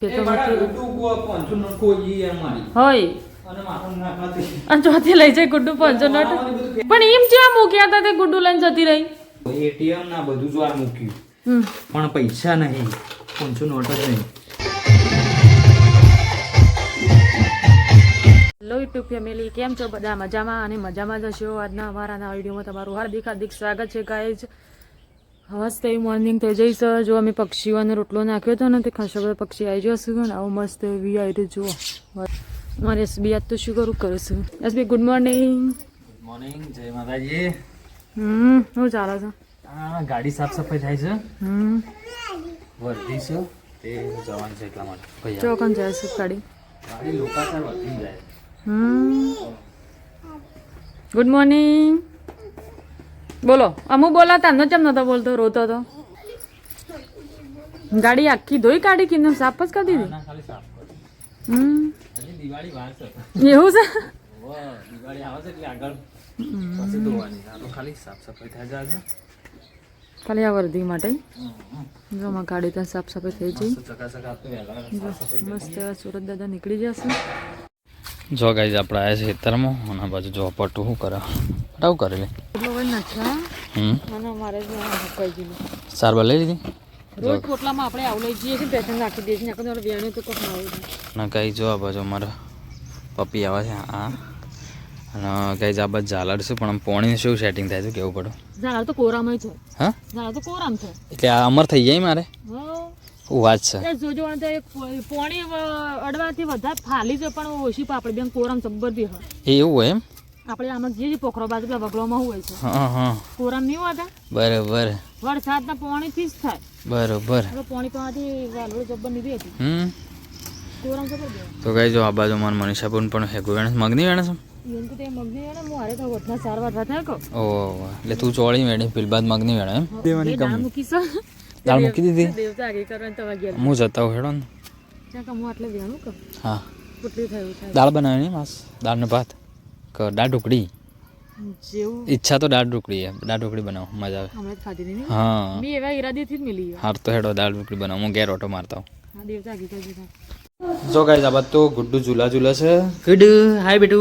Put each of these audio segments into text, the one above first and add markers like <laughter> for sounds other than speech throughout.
હોય અને ચોથી લઈ જાય ગુડ્ડુ પંચો નોટ. પણ એમ જ્યાં મૂક્યા હતા તે ગુડ્ડુ લઈને જતી રહી. એટીએમ ના બધું જ મૂક્યું. પણ પૈસા નહીં પાંચસો નોટ જ નહીં. હેલો યુટ્યુબ ફેમિલી કેમ છો? બધા મજામાં અને મજામાં જ હશો? આજના અમારા વિડીયોમાં તમારું હાર્દિક હાર્દિક સ્વાગત છે ગાઈઝ હવસ મોર્નિંગ થઈ જઈશ જો અમે પક્ષીઓને રોટલો નાખ્યો હતો ને તે ખાસો બધા પક્ષી આવી જશે ને આવું મસ્ત એવી આવી રીતે જુઓ મારે એસબી આજ તો શું કરું કરું છું SB good morning good morning જય માતાજી હમ શું ચાલે છે ગાડી સાફ સફાઈ થાય છે હમ વર્ધી છે તે જવાનું છે એટલા માટે ચોકન જાય છે ગાડી ગાડી લોકાચાર વર્ધી જાય હમ ગુડ મોર્નિંગ બોલો અમુ બોલાતા એમનો ચમ નતો બોલતો રોતો તો? ગાડી આખી ધોઈ કાઢી કીધું સાફ જ કરી દીધી? હમ. એવું છે? ખાલી આ વર્ધી માટે. જો માં ગાડી ત્યાં સાફ સફાઈ થઈ જઈ મસ્ત એવા સુરત દાદા નીકળી જશે. જો ગાઈઝ આપણે આવ્યા છે ખેતરમાં અને બાજુ જો પટુ શું કરે. પટાવ કરે લે. વળી નાખ્યા હમ. અને મારે જ મુકાઈ ગયેલું સાર લઈ લીધી? રોજ પોટલામાં આપણે આવું લઈ જઈએ છીએ પેશન નાખી દઈએ છીએ આપણે વેણ્યું તો કોક ના ગાઈ જો આ બાજુ અમારા પપ્પી આવે છે આ. અને ગાઈ આ બાજુ ઝાલર છે પણ પોણી શું સેટિંગ થાય છે કેવું પડે? ઝાલર તો કોરામાં છે હા? ઝાલર તો કોરામ છે એટલે આ અમર થઈ જાય મારે? હા. વાત છે? જોજો અને તો પોણી અડવાથી વધારે ફાલી છે પણ ઓછી પાપડી બેન કોરમ જબ્બર બી હોય. એવું હોય એમ? આપણે આમાં જે પોખરો બાજુ પેલા વગડોમાં હોય છે. કોરમ હા. નહીં હોતા? બરોબર. વરસાદના પોણીથી જ થાય. બરોબર. પોણી પાવાથી વાલોડ જબ્બર નીકળી હતી. તો કઈ જો આ બાજુ મારા મનીષા બેન પણ હેગો વેણસ મગની વેણે છે? એમ તો તે મગની એને હું હારે તો વટના ચાર વાટવા ઓહ એટલે તું ચોળી વેણી પેલ બાદ મગની વેણે એમ? દેવાની મૂકી છે દાળ મૂકી દીધી? દેવતા આગળ કરવાની તો વાગ્યા હું જતા હું હેડો ને. ત્યાં કે આટલે વેણું કે હા. કેટલી થયું થાય દાળ બનાવી નહીં માસ? દાળ ને ભાત? કે દાળ ઢોકળી? જેવું. ઈચ્છા તો દાળ ઢોકળી છે. દાળ ઢોકળી બનાવો મજા આવે. હમણાં ખાધી નહીં હા. મેં એવા ઈરાદેથી જ મિલી હાર તો હેડો દાળ ઢોકળી બનાવો. હું ઘેર ઓટો મારતા હું હા દેવતા આગળ કરી જો ગાઈઝ આ બાદ તો ગુડ્ડુ ઝૂલા ઝૂલા છે. ગુડ્ડુ હાય બેટુ.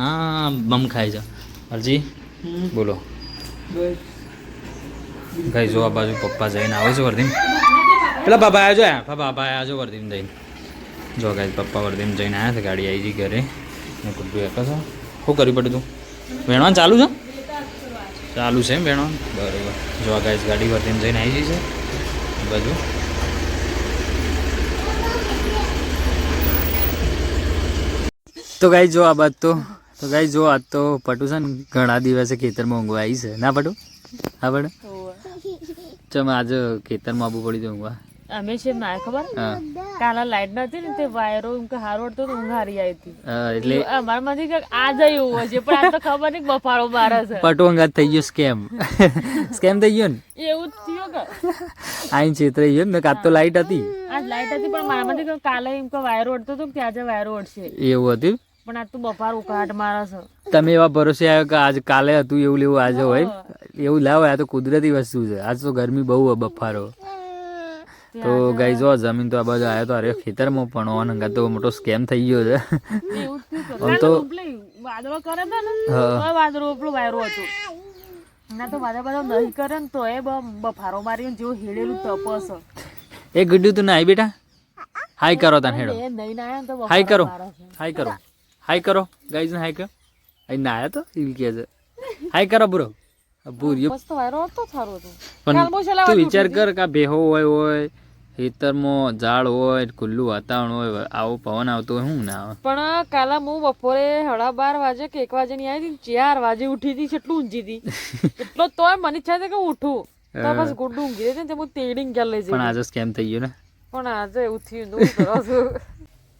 હા બમ ખાય છે. અરજી? બોલો. ગાઈ જો આ બાજુ પપ્પા જઈને આવે છે વર્ધીમ પેલા બાબા આવ્યા જો આ બાબા આવ્યા છો વર્ધીમ જઈને. જો ગાઈ પપ્પા વર્ધીમ જઈને આવ્યા છે ગાડી આવી ગઈ ઘરે. ને ગુડ્ડુ એક છો. શું કર્યું પડ્યું તું? વેણવાનું ચાલુ છે? ચાલુ છે એમ વેણવાનું? બરાબર. જો આ ગાઈઝ ગાડી વર્ધીમ જઈને આવી ગઈ છે. બાજુ. તો ગાઈ જો આ બાદ તો તો ગાઈ જો આજ તો પટુ છે ને ઘણા દિવસે ખેતરમાં ઊંઘવા આવી છે. ના પટુ? હા પટુ? ચમ આજે ખેતરમાં આવવું પડ્યું હતું ઊંઘવા. અમે છે ના ખબર? કાલે લાઈટ નથી ને તે વાયરો કે હારો હતો તો ઊંઘ હારી આવી હતી. એટલે એટલે અમારામાંથી કંઈક આ જ એવું હોય છે પણ આ તો ખબર નહીં બફારો મારે છે. પટોંગા થઈ ગયો સ્કેમ સ્કેમ <laughs> થઈ ગયો ને? એવું થયું કે. આઈ છેતરાઈ ગયો ને કાત તો લાઈટ હતી. આજ લાઈટ હતી પણ મારામાંથી માંથી કાલે એમ કે વાયરો અડતો હતો કે આજે વાયરો અડશે એવું હતું? પણ આ તું બફારો ઉકાટ મારે છે. તમે એવા ભરોસે આવ્યો કે આજ કાલે હતું એવું લેવું આજે હોય? એવું લાવો આ તો કુદરતી વસ્તુ છે. આજ તો ગરમી બહુ હોય બફારો. તો ગઈ જો જમીન તો આ બાજુ આવ્યો તો અરે ખેતરમાં પણ ઓન અંગા તો મોટો સ્કેમ થઈ ગયો છે. આમ તો વાદળો કરે ને? વાદળો પેલો વાયરો હતું. ના તો વાદળ બધા નહીં કરે ને તો એ બફારો મારી જેવું હેડેલું તપસ. એ ગુડ્ડુ તું નાઈ બેટા? હાય કરો તને હેડો. ના ને હાય કરો. હાય કરો. હાય કરો. ગાઈઝ ને હાય કરો. અહીં નાયા તો? એવું કહે છે. હાય કરો બ્રો ભૂર્યો પણ તું વિચાર કર કે બેહો હોય હોય ખેતરમાં ઝાડ હોય ખુલ્લું વાતાવરણ હોય આવો પવન આવતો હોય શું ના આવે. પણ કાલા હું બપોરે સાડા બાર વાગે કે એક વાગે ની આવી હતી ચાર વાગે ઉઠી હતી કેટલું ઊંઘી હતી. એટલો તોય મને ઈચ્છા છે કે ઉઠું. તો બસ ગુડ્ડું ઊંઘી હતી ને તે હું તેડીને ગયા લઈ જઈ. પણ આજે સ્કેમ થઈ ગયો ને? પણ આજે એવું થયું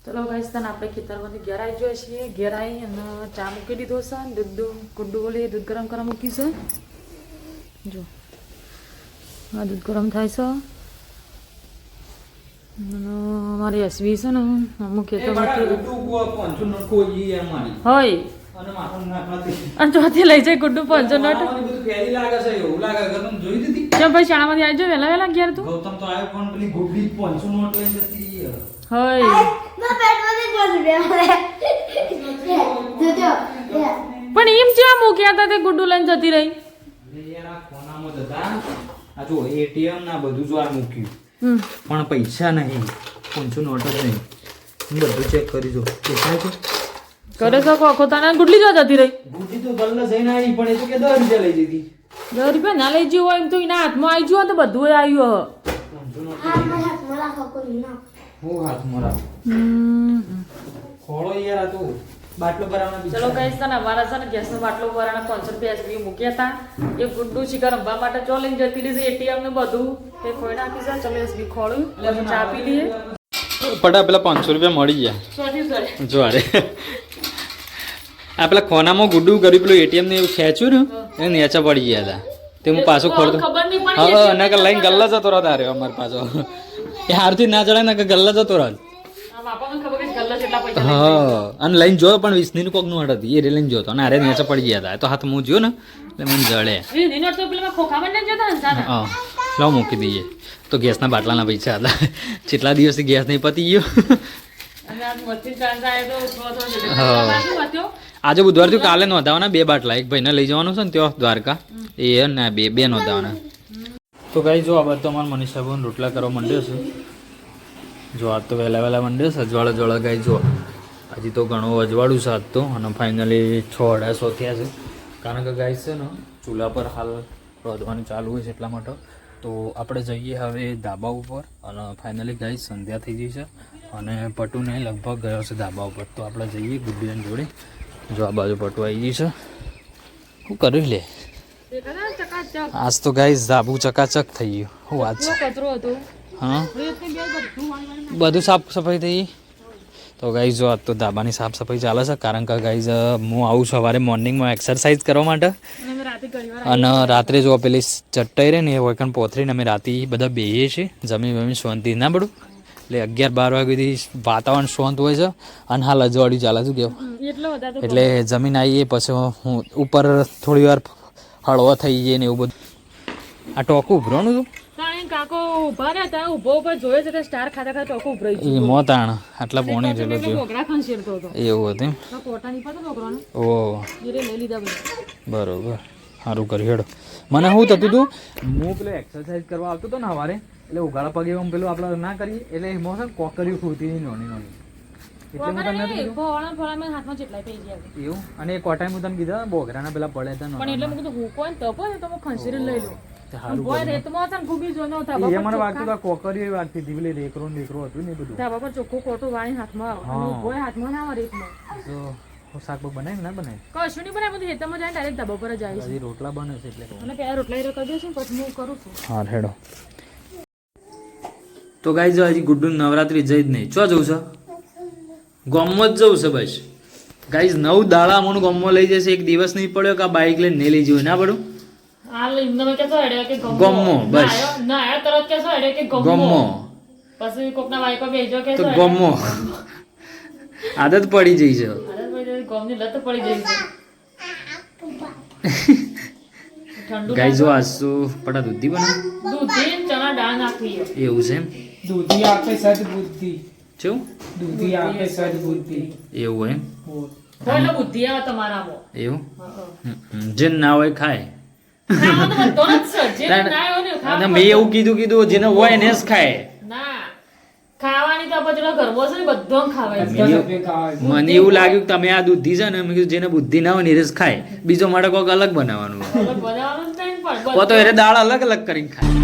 ચલો ગાઈસ તને આપણે ખેતરમાંથી ઘેર આવી જોઈએ છીએ. ઘેર આવી અને ચા મૂકી દીધો છે. અને દૂધ દૂધ ગુડ્ડુ ઓલી દૂધ ગરમ કરવા મૂકી છે. જો. આ દૂધ ગરમ થાય છે. મારી એસવી છે ને અમુક ખેતરમાંથી હોય. અને ચોથી લઈ જાય ગુડ્ડુ પંચો નટ. ચમ ભાઈ શાળામાંથી આવી વેલા વહેલા વહેલા ઘેર તું. ગૌતમ તો આવ્યો પણ પેલી ગોબડી પાંચસો નોટ લઈને જતી રહી હોય. પણ એમ ચેવા મૂક્યા હતા તે ગુડુ લઈને જતી રહી? યાર આ કોનામાં જતા? આ જો એટીએમ ના બધું જો આ મૂક્યું. પણ પૈસા નહીં. પાંચસો નોટ જ નહીં. હું બધું ચેક કરી જો દેખાય છે? કરે શકો આખો તાના ગુડલી જો જતી રહી. ગુડલી તો ગલ્લા જઈને આવી પણ એ તો કે દસ રૂપિયા લઈ જતી દસ રૂપિયા ના લઈ હોય એમ તો એના હાથમાં આવી ગયો તો બધું આવ્યું પાંચસો નોટ હું હાથમાં રાખ? હમ ખોળો યાર આ તો બાટલો ભરાવાના ચલો કહીશ તને અમારા છે ને ગેસનો બાટલો ભરાના પાંચસો રૂપિયા એસબી મૂક્યા હતા. એ ગુડ્ડુ શિકાર રમવા માટે ચો લઈને જતી રહી એટીએમ ને બધું. તે કોઈ નાખી છે ચલો એસબી ખોળ્યું. એટલે ચા પી લઈએ. પટા પેલા પાંચસો રૂપિયા મળી ગયા. સોથી જો અરે આ પેલા ખોનામાં ગુડ્ડું કર્યું પેલું એટીએમ ને એવું ખેંચ્યું ને એને નેચા પડી ગયા હતા તે હું પાછું ખોલતો હા ના કે લઈને ગલ્લા જતો રહ્યો તારે અમારે પાછો. એ હારથી ના ચડાય ને કે ગલ્લા જતો રહ્યો. હા અને લઈને જોયો પણ વીસની કોકનું હટ હતી એ લઈને જોતો અને અરે નેચા પડી ગયા હતા તો હાથ હું જોયો ને એટલે મને જળે હા લાવ મૂકી દઈએ. તો ગેસના બાટલાના પૈસા હતા. જેટલા દિવસથી ગેસ નહીં પતી ગયો. અને. હા. આજે બુધવાર થયું, કાલે નોંધાવાના બે બાટલા. એક ભાઈને લઈ જવાનું છે ને ત્યાં દ્વારકા. એ ને બે બે નોંધાવાના તો કઈ જો આ બધો અમારા મનીષા ભાઈ રોટલા કરવા માંડ્યો છે. જો આજ તો વહેલા વહેલા માંડ્યો છે, અજવાળા જોળા ગાય જો. હજી તો ઘણું અજવાળું છે આજ તો, અને ફાઇનલી છ અઢારસો થયા છે. કારણ કે ગાય છે ને, ચૂલા પર હાલ રોધવાનું ચાલુ હોય છે એટલા માટે. તો આપણે જઈએ હવે ધાબા ઉપર, અને ફાઇનલી ગાય સંધ્યા થઈ ગઈ છે. અને પટુને લગભગ ગયો છે ધાબા ઉપર. તો આપણે જઈએ ગુડ્ડીને જોડે. જો આ બાજુ પટુ આવી ગયું છે. શું કર્યું લે. આજ તો ગાય ધાબુ ચકાચક થઈ ગયું. શું વાત છે? હા? બધું સાફ સફાઈ થઈ તો ગાઈઝ જો આજ તો ધાબાની સાફ સફાઈ ચાલે છે, કારણ કે ગાઈઝ હું આવું સવારે મોર્નિંગમાં એક્સરસાઇઝ કરવા માટે. અને રાત્રે જો પેલી ચટ્ટાઈ રહે ને એ હોય પોથરીને અમે રાતે બધા બેહીએ છીએ, જમીન બમી શાંતિ ના પડું એટલે અગિયાર બાર વાગ્યાથી વાતાવરણ શાંત હોય છે અને હાલ અજવાળું ચાલે શું કેવું? એટલો જમીન આવીએ પછી હું ઉપર થોડી વાર હળવો થઈ જઈએ ને એવું બધું. આ ટોકું ઉભરવાનું હતું કાકો ઊભા રહ્યા હતા ઊભો ઊભો જોયો છે સ્ટાર ખાતા ખાતા ટોકો ઉભરાઈ એ મોતાણ આટલા પોણી થયો હતો. એવું હતું એમ? કોટાની પાતો છોકરાને ઓ. લઈ લીધા બરોબર. સારું કર્યું હેડો. મને શું થતું હતું હું પેલો એક્સરસાઇઝ કરવા આવતો હતો ને સવારે. એટલે ઉઘાડા પગે એમ પેલું આપણે ના કરીએ એટલે એમાં છે કોકરીઓ ફૂટી નાની નાની. એટલે હું તમને એવું? અને એક કોટાઈ હું તને કીધા બોઘરાના પેલા પડ્યા હતા પણ એટલે. કીધું હું કોઈ તપો ને તો હું ખંચેરી લઈ લઉં. રોટલા બને છે એટલે. રોટલા કરી છું. હા હેડો. તો ગાઈ જો હજી ગુડ્ડુ નવરાત્રી જઈ જ નહીં. ચો જવું છે? ગોમમાં જ જવું છે બસ. ગાઈઝ નવ દાડા મને ગોમમાં લઈ જશે. એક દિવસ નહીં પડ્યો કે આ બાઇક લઈને નહીં લઈ જવું. ના પડું ગમો બસ. ગમો તો ગમો આદત પડી જઈ છે. ગમની લત પડી જઈ છે. ગાઈ જો આસુ પડા દૂધી બને દૂધી ચણા દાળ નાખવી છે. એવું છે એમ? દૂધી આપે સદબુદ્ધિ કેવું દૂધી આપે સદબુદ્ધિ એવું એમ? હોય બુદ્ધિ આવે તમારામાં. એવું. જે ના હોય ખાય. મેં એવું કીધું કીધું જેને હોય ને જ ખાય. મને એવું લાગ્યું કે તમે આ દૂધી છે ને મેં કીધું જેને બુદ્ધિ ના હોય ને એ ખાય. બીજો માટે કોઈક અલગ બનાવવાનું તો એને દાળ અલગ અલગ કરીને ખાય.